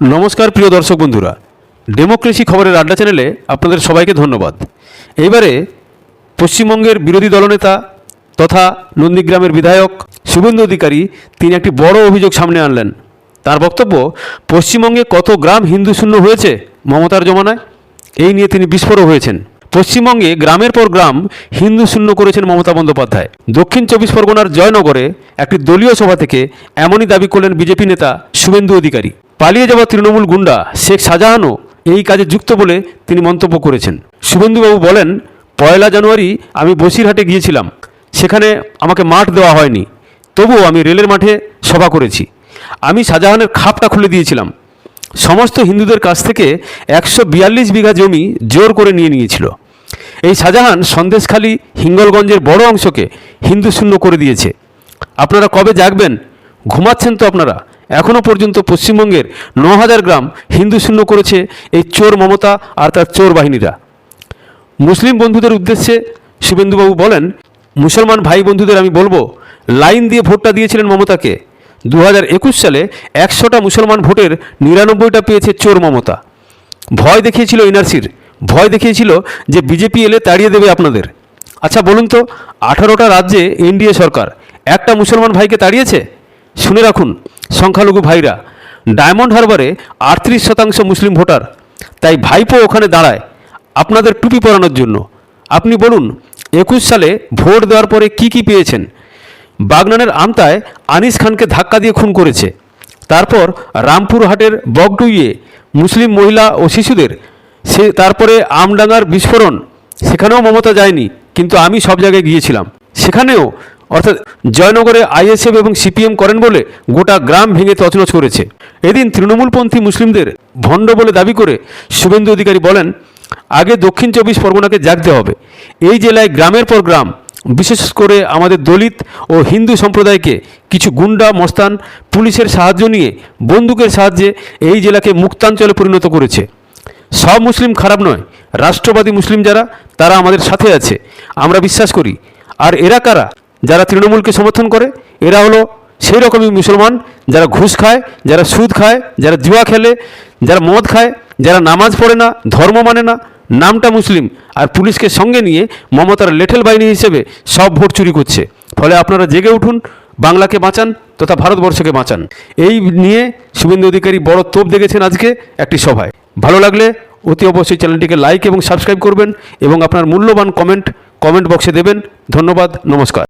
নমস্কার, প্রিয় দর্শক বন্ধুরা। ডেমোক্রেসি খবরের আড্ডা চ্যানেলে আপনাদের সবাইকে ধন্যবাদ। এইবারে পশ্চিমবঙ্গের বিরোধী দলনেতা তথা নন্দীগ্রামের বিধায়ক শুভেন্দু অধিকারী তিনি একটি বড় অভিযোগ সামনে আনলেন। তার বক্তব্য, পশ্চিমবঙ্গে কত গ্রাম হিন্দু শূন্য হয়েছে মমতার জমানায়? এই নিয়ে তিনি বিস্ফোরক হয়েছেন। পশ্চিমবঙ্গে গ্রামের পর গ্রাম হিন্দু শূন্য করেছেন মমতা বন্দ্যোপাধ্যায়। দক্ষিণ চব্বিশ পরগনার জয়নগরে একটি দলীয় সভা থেকে এমনই দাবি করলেন বিজেপি নেতা শুভেন্দু অধিকারী। পালিয়ে যাওয়া তৃণমূল গুন্ডা শেখ শাহজাহানও এই কাজে যুক্ত বলে তিনি মন্তব্য করেছেন। শুভেন্দুবাবু বলেন, পয়লা জানুয়ারি আমি বসিরহাটে গিয়েছিলাম। সেখানে আমাকে মাঠ দেওয়া হয়নি। তবুও আমি রেলের মাঠে সভা করেছি। আমি শাহজাহানের খাপটা খুলে দিয়েছিলাম। সমস্ত হিন্দুদের কাছ থেকে একশো বিয়াল্লিশ বিঘা জমি জোর করে নিয়ে নিয়েছিল। এই শাহজাহান সন্দেশখালী হিঙ্গলগঞ্জের বড় অংশকে হিন্দু শূন্য করে দিয়েছে। আপনারা কবে জাগবেন? ঘুমাচ্ছেন তো আপনারা। এখনও পর্যন্ত পশ্চিমবঙ্গের ন হাজার গ্রাম হিন্দু শূন্য করেছে এই চোর মমতা আর তার চোর বাহিনীরা। মুসলিম বন্ধুদের উদ্দেশ্যে শুভেন্দুবাবু বলেন, মুসলমান ভাই বন্ধুদের আমি বলব, লাইন দিয়ে ভোটটা দিয়েছিলেন মমতাকে। দু হাজার একুশ সালে একশোটা মুসলমান ভোটের নিরানব্বইটা পেয়েছে চোর মমতা। ভয় দেখিয়েছিল এনআরসির ভয় দেখিয়েছিল যে বিজেপি এলে তাড়িয়ে দেবে আপনাদের। আচ্ছা বলুন তো, আঠারোটা রাজ্যে এনডিএ সরকার, একটা মুসলমান ভাইকে তাড়িয়েছে? শুনে রাখুন, সংখ্যালঘু ভাইরা, ডায়মন্ড হারবারে আটত্রিশ শতাংশ মুসলিম ভোটার, তাই ভাইপো ওখানে দাঁড়ায় আপনাদের টুপি পরানোর জন্য। আপনি বলুন, একুশ সালে ভোট দেওয়ার পরে কি কি পেয়েছেন? বাগনানের আমতায় আনিস খানকে ধাক্কা দিয়ে খুন করেছে। তারপর রামপুরহাটের বগডুইয়ে মুসলিম মহিলা ও শিশুদের, সে তারপরে আমডাঙ্গার বিস্ফোরণ, সেখানেও মমতা যায়নি, কিন্তু আমি সব জায়গায় গিয়েছিলাম। সেখানেও অর্থাৎ জয়নগরে আইএসএফ এবং সিপিএম করেন বলে গোটা গ্রাম ভেঙে তছনছ করেছে। এদিন তৃণমূলপন্থী মুসলিমদের ভণ্ড বলে দাবি করে শুভেন্দু অধিকারী বলেন, আগে দক্ষিণ চব্বিশ পরগনাকে জাগতে হবে। এই জেলায় গ্রামের পর গ্রাম, বিশেষ করে আমাদের দলিত ও হিন্দু সম্প্রদায়কে কিছু গুন্ডা, মস্তান, পুলিশের সাহায্য নিয়ে বন্দুকের সাহায্যে এই জেলাকে মুক্তাঞ্চলে পরিণত করেছে। সব মুসলিম খারাপ নয়, রাষ্ট্রবাদী মুসলিম যারা, তারা আমাদের সাথে আছে। আমরা বিশ্বাস করি। আর এরা কারা যারা তৃণমূলকে সমর্থন করে, এরা হলো সেই রকমই মুসলমান যারা ঘুষ খায়, যারা সুদ খায়, যারা জুয়া খেলে, যারা মদ খায়, যারা নামাজ পড়ে না, ধর্ম মানে না, নামটা মুসলিম। আর পুলিশকে সঙ্গে নিয়ে মমতার লেঠেল বাহিনী হিসেবে সব ভোট চুরি করছে। ফলে আপনারা জেগে উঠুন, বাংলাকে বাঁচান তথা ভারতবর্ষকে বাঁচান। এই নিয়ে শুভেন্দু অধিকারী বড় তোপ দেখেছেন আজকে একটি সভায়। ভালো লাগলে অতি অবশ্যই চ্যানেলটিকে লাইক এবং সাবস্ক্রাইব করবেন এবং আপনার মূল্যবান কমেন্ট কমেন্ট বক্সে দেবেন। ধন্যবাদ, নমস্কার।